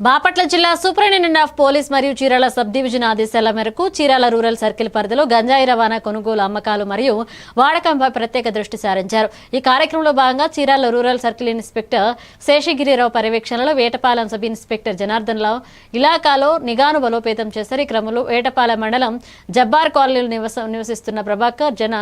బాపట్ల జిల్లా superintendent of police మరియు Chirala sub division ఆదేశాల మేరకు చీరాల రూరల్ సర్కిల్ పరిధిలో గంజాయి రవాణా కొనుగోలు అమ్మకాలు మరియు వాడకంపై ప్రత్యేక దృష్టి సారించారు. ఈ కార్యక్రమంలో భాగంగా Chirala rural circle inspector Seshagiri Rao పర్యవేక్షణలో వేటపాలెం సబ్ ఇన్స్పెక్టర్ జనార్దన్ రావు ఇలాకాలో నిఘాను బలోపేతం చేశారు. ఈ క్రమంలో వేటపాలెం మండలం జబ్బార్ కాలనీలో నివస నివసిస్తున్న ప్రభాకర్ జన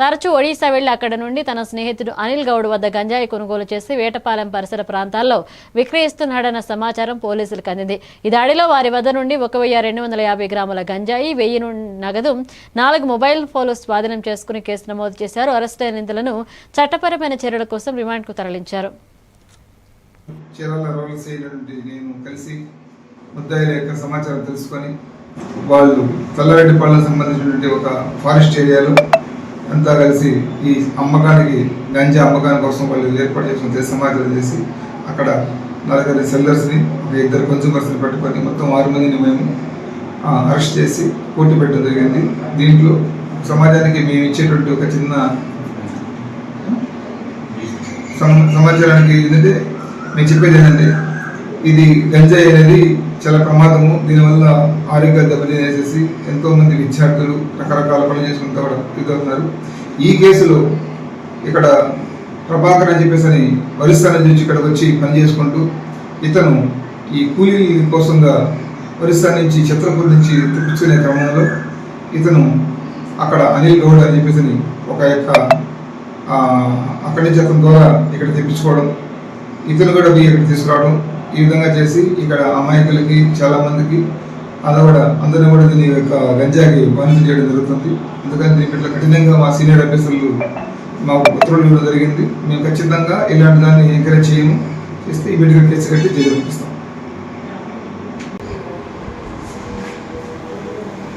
తరచూ ఒడిశా వెళ్ళి అక్కడ నుండి తన స్నేహితుడు అనిల్ గౌడ్ వద్ద గంజాయి కొనుగోలు చేసి వేటపాలెం పరిసర ప్రాంతాల్లో విక్రయిస్తున్నాడన్న సమాచారం పోలీసులకు అందింది. ఈ దాడిలో వారి వద్ద నుండి ఒక వెయ్యి రెండు వందల యాభై గ్రాముల గంజాయి వెయ్యి నగదు నాలుగు మొబైల్ ఫోన్లు స్వాధీనం చేసుకుని కేసు నమోదు చేశారు. అరెస్ట్ అయిన నిందితులను చట్టపరమైన చర్యల కోసం రిమాండ్కు తరలించారు. చీరాల రోల్ చేయనటువంటి నేను కలిసి ముద్దాయిల యొక్క సమాచారం తెలుసుకొని వాళ్ళు తెల్లరెడ్డిపాలెం సంబంధించినటువంటి ఒక ఫారెస్ట్ ఏరియాలో అంతా కలిసి ఈ అమ్మకానికి గంజా అమ్మకాని కోసం వాళ్ళు ఏర్పాటు చేసిన సమాచారం చేసి అక్కడ నలుగురు సెల్లర్స్ని ఒక ఇద్దరు కన్సూమర్స్ని పట్టుకొని మొత్తం ఆరు మందిని మేము అరెస్ట్ చేసి పోటీ పెట్టడం జరిగింది. దీంట్లో సమాజానికి మేము ఇచ్చేటువంటి ఒక చిన్న సమాచారానికి ఏంటంటే నేను చెప్పేది ఏంటంటే ఇది గంజాయి అనేది చాలా ప్రమాదము. దీనివల్ల ఆరోగ్య దెబ్బతినేసేసి ఎంతోమంది విద్యార్థులు రకరకాల పనులు చేసుకుంటూ కూడా ఈ కేసులో ఇక్కడ ప్రభాకర్ అని చెప్పేసి అని ఒరిస్సా నుంచి ఇక్కడికి వచ్చి పని చేసుకుంటూ ఇతను ఈ కూలీ కోసంగా ఒరిస్సా నుంచి చిత్రపూర్ నుంచి తెప్పించుకునే క్రమంలో ఇతను అక్కడ అనిల్ గౌడ్ అని చెప్పేసి అని ఒక యొక్క అక్కడి నుంచి అతని ద్వారా ఇక్కడ తెప్పించుకోవడం ఇతను కూడా పోయి ఇక్కడ తీసుకురావడం ఈ విధంగా చేసి ఇక్కడ అమాయకులకి చాలామందికి అది కూడా అందరిని కూడా దీని యొక్క గంజాకి బానిస చేయడం జరుగుతుంది. అందుకని దీని ఇట్లా కఠినంగా మా సీనియర్ ఆఫీసర్లు మా ఉత్తర్వులు ఇవ్వడం జరిగింది. మేము ఖచ్చితంగా ఇలాంటి దాన్ని ఎంకరేజ్ చేయము. చేస్తే ఇమీడియట్గా కేసు కట్టి జైలు పంపిస్తాం